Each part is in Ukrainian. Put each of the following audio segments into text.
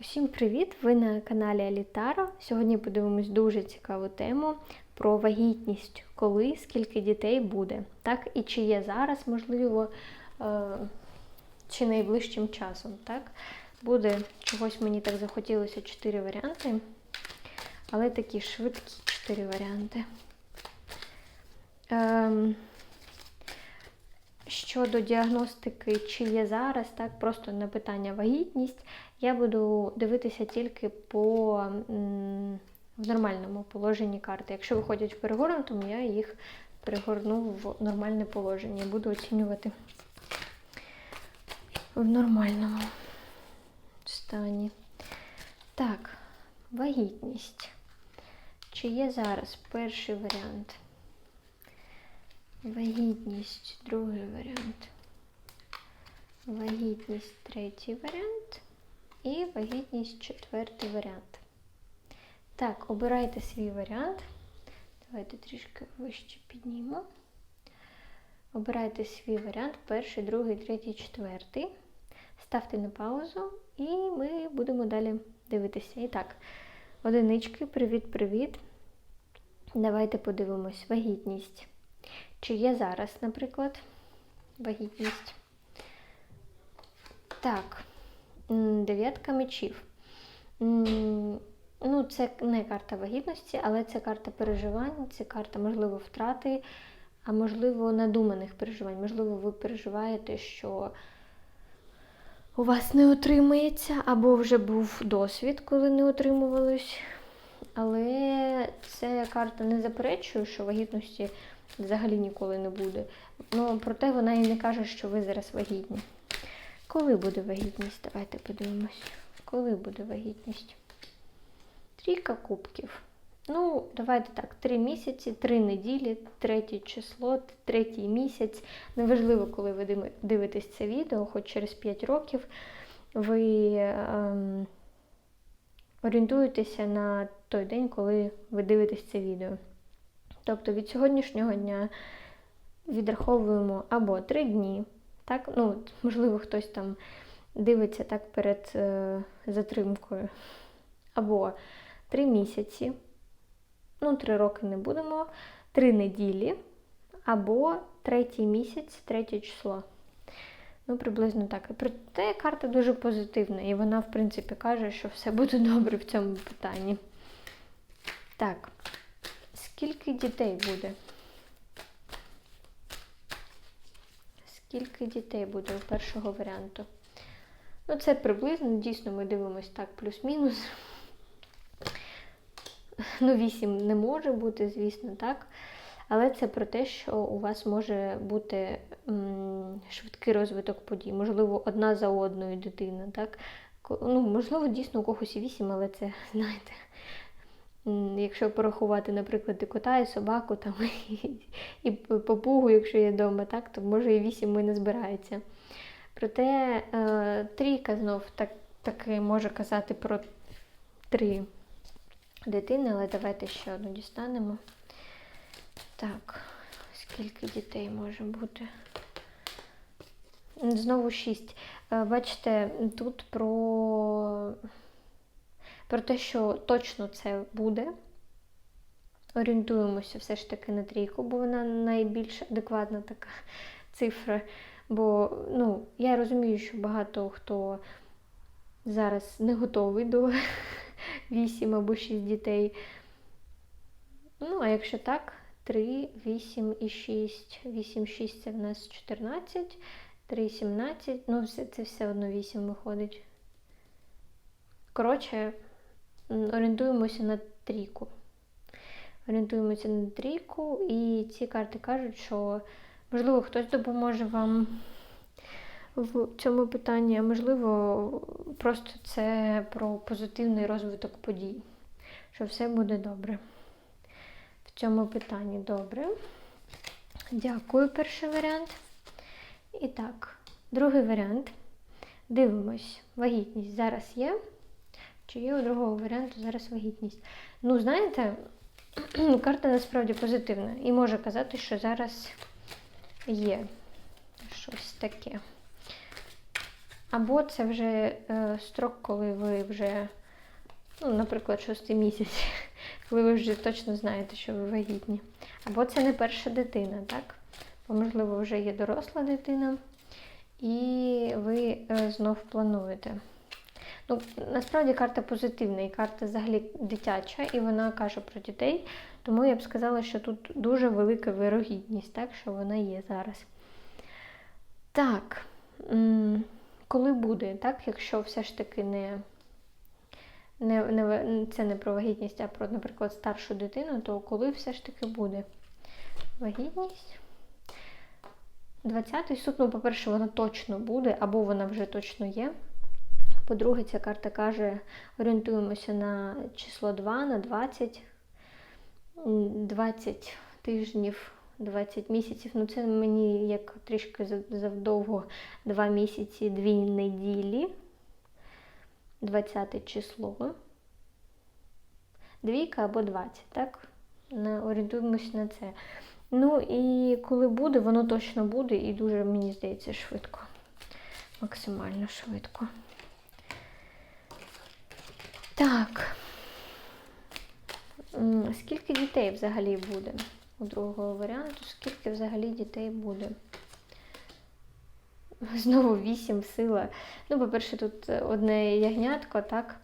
Усім привіт! Ви на каналі Алітара. Сьогодні подивимось дуже цікаву тему про вагітність, коли, скільки дітей буде. Так, і чи є зараз, можливо, е, чи найближчим часом. Так? Буде чогось мені так захотілося чотири варіанти, але такі швидкі чотири варіанти. Ем, Щодо діагностики, чи є зараз, так, просто на питання вагітність, я буду дивитися тільки по в нормальному положенні карти. Якщо виходять в перегорнутому, я їх перегорну в нормальне положення. Буду оцінювати в нормальному стані. Так, вагітність. Чи є зараз перший варіант? Вагітність, другий варіант. Вагітність, третій варіант. І вагітність, четвертий варіант. Так, обирайте свій варіант. Давайте трішки вище піднімемо. Обирайте свій варіант, перший, другий, третій, четвертий. Ставте на паузу і ми будемо далі дивитися. І так, одинички, привіт-привіт. Давайте подивимось вагітність. Чи є зараз, наприклад, вагітність? Так, дев'ятка мечів. Ну, це не карта вагітності, але це карта переживань, це карта, можливо, втрати, а можливо, надуманих переживань. Можливо, ви переживаєте, що у вас не отримається, або вже був досвід, коли не отримувалось. Але це карта не заперечує, що вагітності взагалі ніколи не буде. Ну, проте вона і не каже, що ви зараз вагітні. Коли буде вагітність? Давайте подивимось. Коли буде вагітність? Трійка кубків. Ну, давайте так, три місяці, три неділі, третє число, третій місяць. Неважливо, коли ви дивитесь це відео, хоч через 5 років ви ем, орієнтуєтеся на той день, коли ви дивитесь це відео. Тобто від сьогоднішнього дня відраховуємо або 3 дні, так, ну, можливо, хтось там дивиться так перед е, затримкою, або 3 місяці, ну, 3 роки не будемо, 3 неділі, або третій місяць, третє число. Ну, приблизно так. І Проте карта дуже позитивна, і вона, в принципі, каже, що все буде добре в цьому питанні. Так, скільки дітей буде? Скільки дітей буде у першого варіанту? Ну, це приблизно, дійсно, ми дивимось так, плюс-мінус. Ну, 8 не може бути, звісно, так. Але це про те, що у вас може бути м, швидкий розвиток подій. Можливо, одна за одною дитина. так? Ну, можливо, дійсно у когось і 8, але це, знаєте, якщо порахувати, наприклад, і кота, і собаку, там, і, попугу, якщо є вдома, так, то може і 8 і не збирається. Проте е, трійка знов так, таки може казати про три дитини, але давайте ще одну дістанемо. Так, скільки дітей може бути? Знову шість. Е, Бачите, тут про, про те, що точно це буде. Орієнтуємося все ж таки на трійку, бо вона найбільш адекватна така цифра. Бо ну, я розумію, що багато хто зараз не готовий до 8 або 6 дітей. Ну, а якщо так, 3, 8 і 6. 8, 6 це в нас 14, 3, 17. Ну, це все одно 8 виходить. Коротше, орієнтуємося на трійку. Орієнтуємося на трійку, і ці карти кажуть, що можливо хтось допоможе вам в цьому питанні, а можливо, просто це про позитивний розвиток подій, що все буде добре. В цьому питанні добре. Дякую, перший варіант. І так, другий варіант. Дивимось, вагітність зараз є. Чи є у другого варіанту зараз вагітність? Ну, знаєте, карта насправді позитивна і може казати, що зараз є щось таке. Або це вже е, строк, коли ви вже, ну, наприклад, шостий місяць, коли ви вже точно знаєте, що ви вагітні. Або це не перша дитина, так? Бо, можливо, вже є доросла дитина, і ви е, знов плануєте. Ну, насправді карта позитивна, і карта взагалі дитяча, і вона каже про дітей. Тому я б сказала, що тут дуже велика вирогідність, так, що вона є зараз. Так, коли буде, так, якщо все ж таки не, не, не це не про вагітність, а про, наприклад, старшу дитину, то коли все ж таки буде вагітність? 20-й суд, ну, по-перше, вона точно буде, або вона вже точно є. По-друге, ця карта каже, орієнтуємося на число 2, на 20, 20 тижнів, 20 місяців. Ну, це мені як трішки завдовго 2 місяці, 2 неділі. 20 число. Двійка або 20, так? Орієнтуємося на це. Ну і коли буде, воно точно буде, і дуже, мені здається, швидко. Максимально швидко. Так. Скільки дітей взагалі буде? У другого варіанту, скільки взагалі дітей буде? Знову вісім сила. Ну, по-перше, тут одне ягнятко, так?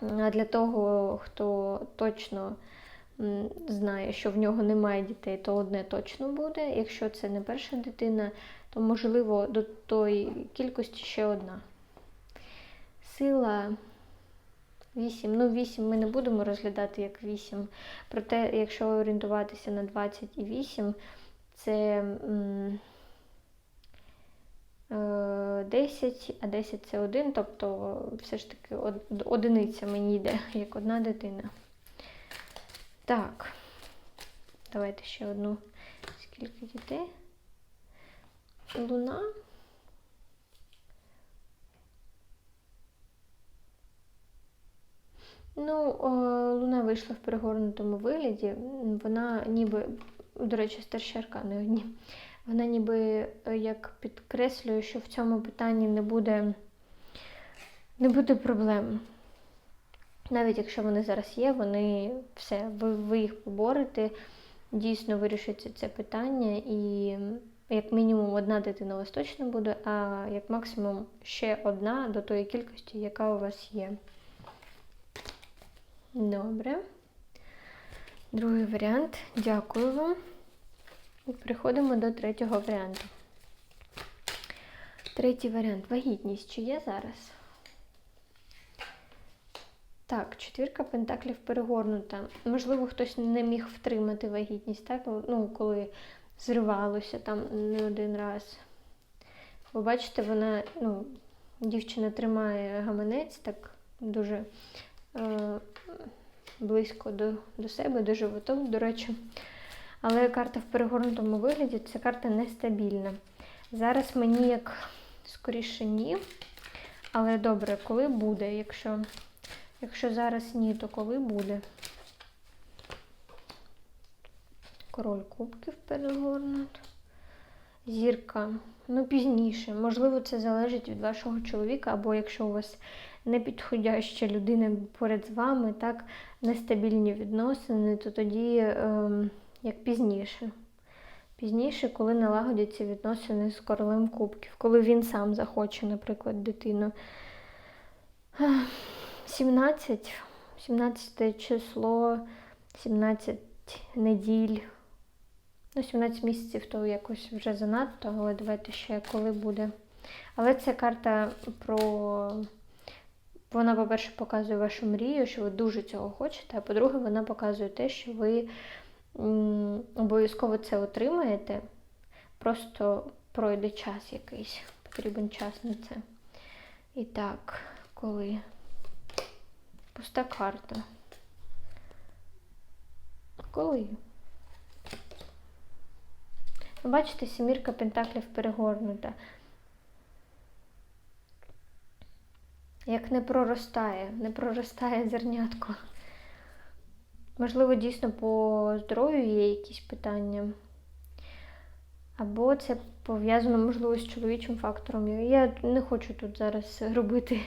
А для того, хто точно знає, що в нього немає дітей, то одне точно буде. Якщо це не перша дитина, то можливо до тої кількості ще одна. Сила 8. Ну, 8 ми не будемо розглядати як 8. Проте, якщо орієнтуватися на 20 і 8, це е, 10, а 10 це 1, тобто все ж таки одиниця мені йде, як одна дитина. Так, давайте ще одну. Скільки дітей? Луна. Ну, луна вийшла в перегорнутому вигляді. Вона ніби, до речі, старші аркани одні. Вона ніби е, як підкреслює, що в цьому питанні не буде, не буде проблем. Навіть якщо вони зараз є, вони все, ви, ви їх поборете, дійсно вирішиться це питання, і як мінімум одна дитина у вас точно буде, а як максимум ще одна до тої кількості, яка у вас є. Добре. Другий варіант. Дякую вам. І переходимо до третього варіанту. Третій варіант. Вагітність. Чи є зараз? Так, четвірка пентаклів перегорнута. Можливо, хтось не міг втримати вагітність, так? Ну, коли зривалося там не один раз. Ви бачите, вона, ну, дівчина тримає гаманець так дуже близько до, до себе, до животу, до речі. Але карта в перегорнутому вигляді це карта нестабільна. Зараз мені як скоріше ні. Але добре, коли буде? Якщо, якщо зараз ні, то коли буде? Король кубків перегорнут. Зірка. Ну, пізніше. Можливо, це залежить від вашого чоловіка, або якщо у вас непідходяща людина поряд з вами, так, нестабільні відносини, то тоді ем, як пізніше. Пізніше, коли налагодяться відносини з королем кубків, коли він сам захоче, наприклад, дитину. 17, 17 число, 17 неділь. Ну, 17 місяців то якось вже занадто, але давайте ще коли буде. Але це карта про. Вона, по-перше, показує вашу мрію, що ви дуже цього хочете, а по-друге, вона показує те, що ви обов'язково це отримаєте. Просто пройде час якийсь, потрібен час на це. І так, коли пуста карта. Коли? Бачите, сімірка пентаклів перегорнута. Як не проростає, не проростає зернятко. Можливо, дійсно по здоров'ю є якісь питання. Або це пов'язано, можливо, з чоловічим фактором. Я не хочу тут зараз робити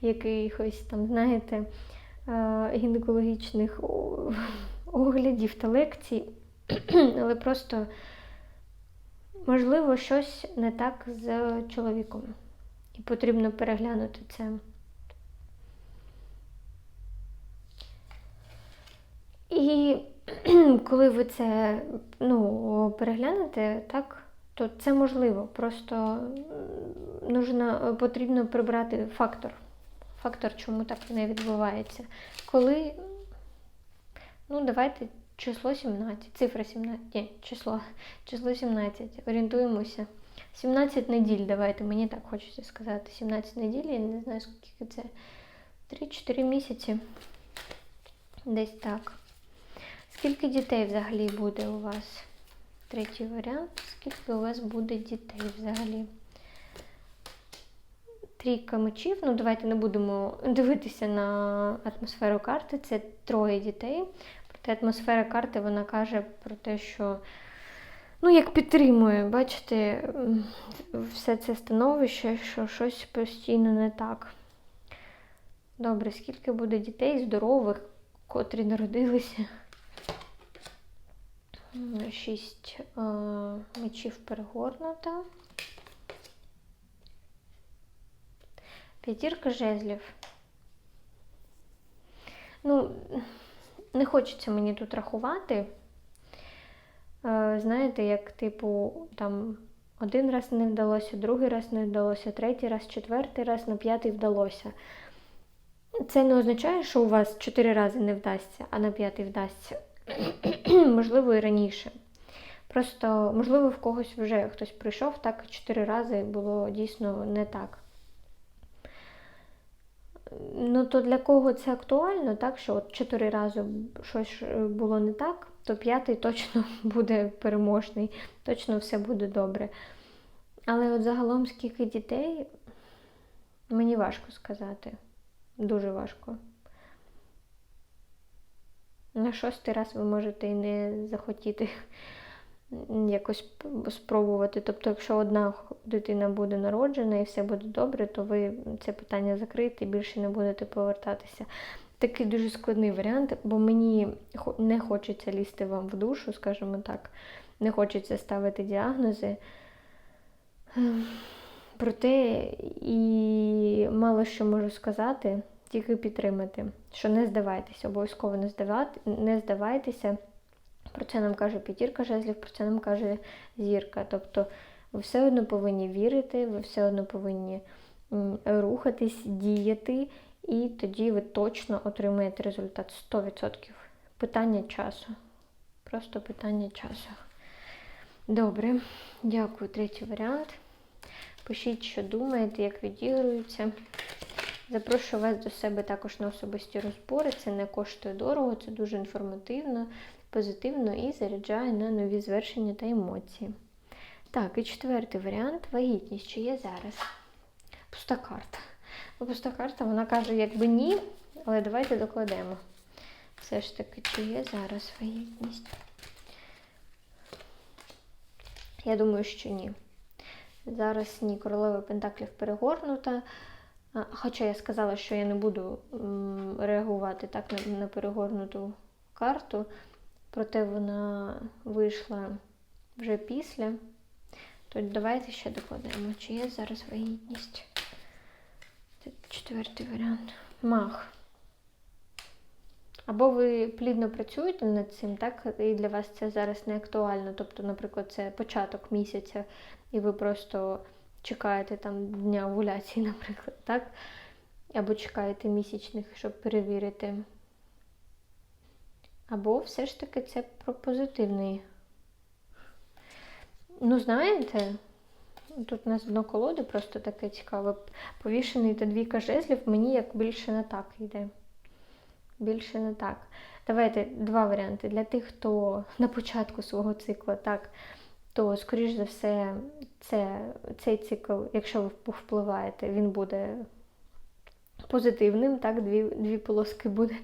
якихось там, знаєте, е, гінекологічних оглядів та лекцій, але просто, можливо, щось не так з чоловіком. І потрібно переглянути це. І коли ви це ну, переглянете, так, то це можливо. Просто нужно, потрібно прибрати фактор. Фактор, чому так не відбувається. Коли, ну, давайте число 17, цифра 17, ні, число, число 17, орієнтуємося. 17 неділь, давайте, мені так хочеться сказати. 17 неділь, я не знаю, скільки це. 3-4 місяці. Десь так. Скільки дітей взагалі буде у вас? Третій варіант. Скільки у вас буде дітей взагалі? Трійка мечів. Ну, давайте не будемо дивитися на атмосферу карти. Це троє дітей. Проте атмосфера карти вона каже про те, що ну, як підтримує, бачите, все це становище, що щось постійно не так. Добре, скільки буде дітей здорових, котрі народилися? М, Шість е, мечів перегорнута. П'ятірка жезлів. Ну, не хочеться мені тут рахувати. Е, Знаєте, як типу там один раз не вдалося, другий раз не вдалося, третій раз, четвертий раз, на п'ятий вдалося. Це не означає, що у вас чотири рази не вдасться, а на п'ятий вдасться. можливо, і раніше. Просто, можливо, в когось вже хтось прийшов, так чотири рази було дійсно не так. Ну, то для кого це актуально, так, що от чотири рази щось е, було не так, то п'ятий точно буде переможний, точно все буде добре. Але от загалом скільки дітей, мені важко сказати. Дуже важко. На шостий раз ви можете і не захотіти якось спробувати. Тобто, якщо одна дитина буде народжена і все буде добре, то ви це питання закриєте і більше не будете повертатися. Такий дуже складний варіант, бо мені не хочеться лізти вам в душу, скажімо так, не хочеться ставити діагнози. Ем, Проте і мало що можу сказати, тільки підтримати, що не здавайтеся, обов'язково не здавати, не здавайтеся. Про це нам каже п'ятірка жезлів, про це нам каже зірка. Тобто ви все одно повинні вірити, ви все одно повинні рухатись, діяти, і тоді ви точно отримаєте результат 100%. Питання часу. Просто питання часу. Добре, дякую. Третій варіант. Пишіть, що думаєте, як відігрується. Запрошую вас до себе також на особисті розбори. Це не коштує дорого, це дуже інформативно, позитивно і заряджає на нові звершення та емоції. Так, і четвертий варіант вагітність, чи є зараз. Пуста карта. Ну, Пуста карта, вона каже, якби ні, але давайте докладемо. Все ж таки, чи є зараз вагітність? Я думаю, що ні. Зараз ні, королева Пентаклів перегорнута. Хоча я сказала, що я не буду реагувати так на перегорнуту карту, проте вона вийшла вже після. То давайте ще докладемо, чи є зараз вагітність. Це четвертий варіант. Мах. Або ви плідно працюєте над цим, так? І для вас це зараз не актуально. Тобто, наприклад, це початок місяця, і ви просто чекаєте там дня овуляції, наприклад, так? Або чекаєте місячних, щоб перевірити. Або все ж таки це про позитивний. Ну, знаєте, тут у нас дно колоди просто таке цікаве. Повішений та двійка жезлів, мені як більше не так йде. Більше не так. Давайте два варіанти. Для тих, хто на початку свого циклу, так, то, скоріш за все, це, цей цикл, якщо ви впливаєте, він буде позитивним, так, дві, дві полоски буде.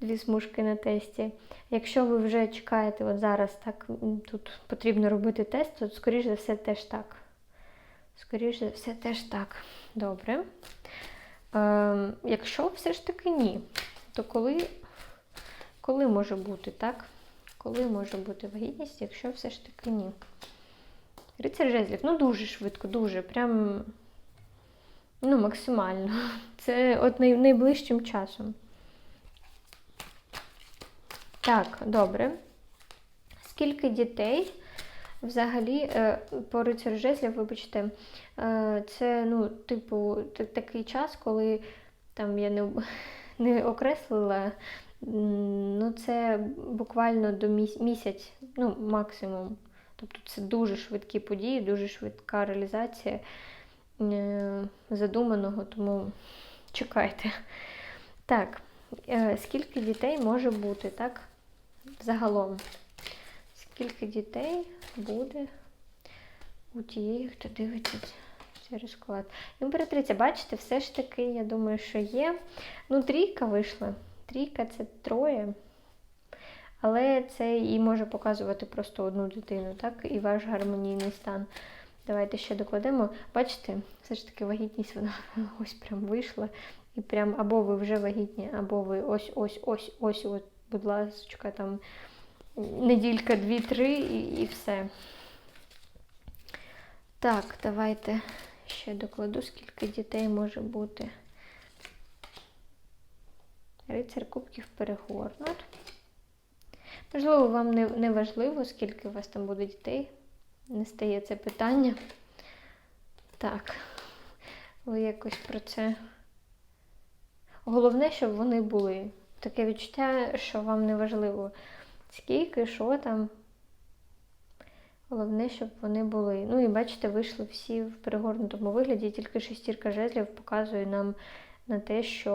дві смужки на тесті. Якщо ви вже чекаєте, от зараз так тут потрібно робити тест, то скоріш за все теж так. Скоріш за все теж так. Добре. Ем, якщо все ж таки ні, то коли, коли може бути, так? Коли може бути вагітність, якщо все ж таки ні? Рицар жезлів, ну дуже швидко, дуже, прям ну, максимально. Це от най, найближчим часом. Так, добре. Скільки дітей взагалі е, по рицарю жезлів, вибачте, е, це, ну, типу, такий час, коли там я не, не окреслила, ну, це буквально до місяць, ну, максимум. Тобто це дуже швидкі події, дуже швидка реалізація е, задуманого, тому чекайте. Так, е, скільки дітей може бути, так? Загалом. Скільки дітей буде у тієї, хто дивиться цей розклад? Імператриця, бачите, все ж таки, я думаю, що є. Ну, трійка вийшла. Трійка це троє. Але це і може показувати просто одну дитину, так? І ваш гармонійний стан. Давайте ще докладемо. Бачите, все ж таки вагітність вона ось прям вийшла. І прям або ви вже вагітні, або ви ось ось ось ось, от, будь ласка, там неділька, дві-три і, і все. Так, давайте ще докладу, скільки дітей може бути. Рицар кубків перегорнут. Можливо, вам не, не важливо, скільки у вас там буде дітей. Не стає це питання. Так, ви якось про це. Головне, щоб вони були. Таке відчуття, що вам не важливо, скільки, що там. Головне, щоб вони були. Ну і бачите, вийшли всі в перегорнутому вигляді, тільки шестірка жезлів показує нам на те, що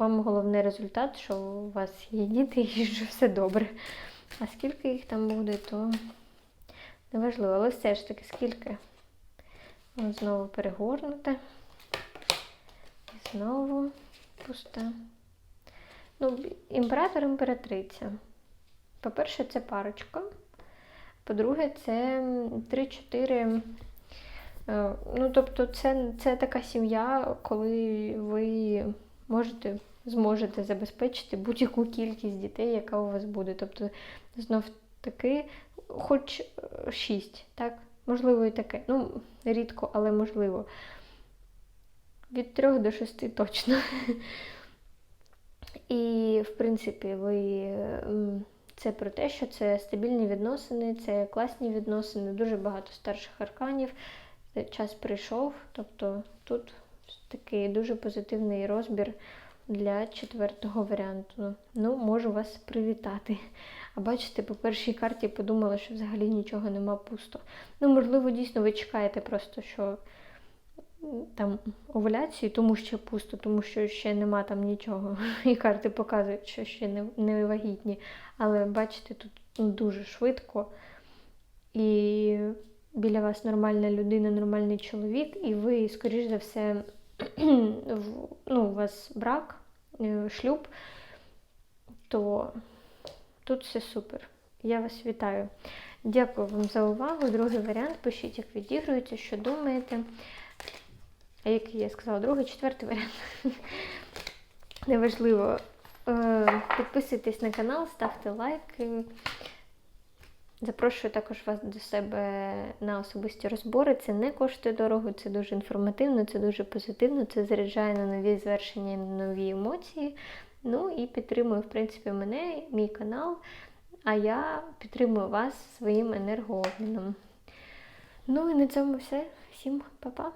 вам головний результат, що у вас є діти і що все добре. А скільки їх там буде, то неважливо. Але все ж таки, скільки? Знову перегорнуте. І знову пуста. Ну, імператор імператриця. По-перше, це парочка. По-друге, це 3-4. е, Ну, тобто, це, це така сім'я, коли ви можете, зможете забезпечити будь-яку кількість дітей, яка у вас буде. Тобто, знов таки, хоч 6, так? Можливо, і таке. Ну, рідко, але можливо. Від 3 до 6 точно. І, в принципі, ви. це про те, що це стабільні відносини, це класні відносини, дуже багато старших арканів. Е, Час прийшов, тобто тут такий дуже позитивний розбір для четвертого варіанту. Ну, можу вас привітати. А бачите, по першій карті подумала, що взагалі нічого нема пусто. Ну, можливо, дійсно ви чекаєте просто, що там овуляції, тому що пусто, тому що ще нема там нічого. І карти показують, що ще не, не вагітні. Але бачите, тут ну, дуже швидко. І біля вас нормальна людина, нормальний чоловік, і ви, скоріш за все, ну, у вас брак, шлюб, то тут все супер. Я вас вітаю. Дякую вам за увагу. Другий варіант. Пишіть, як відігруєте, що думаєте. Який я сказала? Другий, четвертий варіант. Неважливо. Е, Підписуйтесь на канал, ставте лайки. Запрошую також вас до себе на особисті розбори. Це не коштує дорого, це дуже інформативно, це дуже позитивно, це заряджає на нові звершення, на нові емоції. Ну і підтримує, в принципі, мене, мій канал, а я підтримую вас своїм енергообміном. Ну і на цьому все. Всім па-па!